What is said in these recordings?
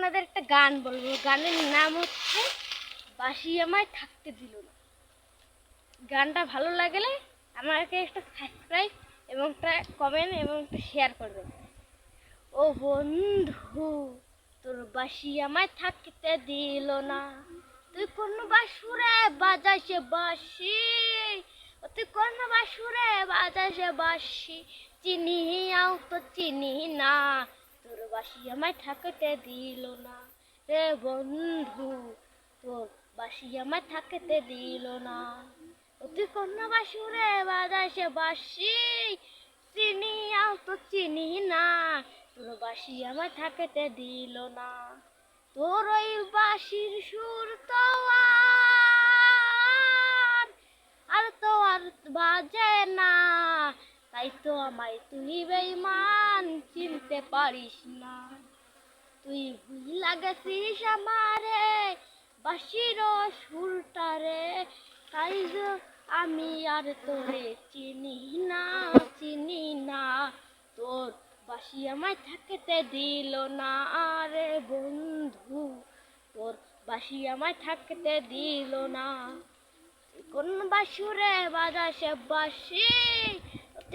আপনাদের একটা গান বলব। গানের নাম হচ্ছে বাসি আমায় থাকতে দিল না। গানটা ভালো লাগলে আমাকে একটা সাবস্ক্রাইব এবং একটা কমেন্ট এবং একটা শেয়ার করবেন ও বন্ধু, তোর বাসি আমায় থাকতে দিল না। তুই কোন বাসুরে বাজাসে বাসি তুই কোন বাসুরে বাজাসে বাসি চিনি আও তো চিনি না। বাসি আমায় থাকতে দিল না রে বন্ধু। তোর বাসি আমায় থাকতে দিল না। ও তুই কোন বাসুরে বাজাসে বাসি? চিনি আও তো চিনি না। তোর বাসি আমায় থাকতে দিল না। তোর ওই বাসির সুর তো আর আর তো আর বাজে না। তাই তো আমায় তুই বেইমান চিনতে পারিস না। তুই ভুল গেছিস আমারে বাসির সুরটারে তাই আমি আর তোরে চিনি না চিনি না। তোর বাসি আমায় থাকতে দিল না আরে বন্ধু। তোর বাসি আমায় থাকতে দিল না। কোন বাসুরে বাজাসে বাসি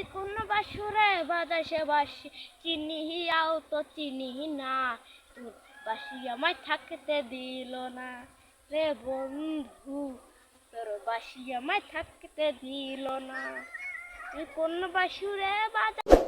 কোন বাসুরে বাজাসে বাসি, চিনি আও তো চিনি না। তোর বাসি আমায় থাকতে দিল না। রে বন্ধু, তোর বাসি আমায় থাকতে দিল না। তুই কোন বাসুরে বাজা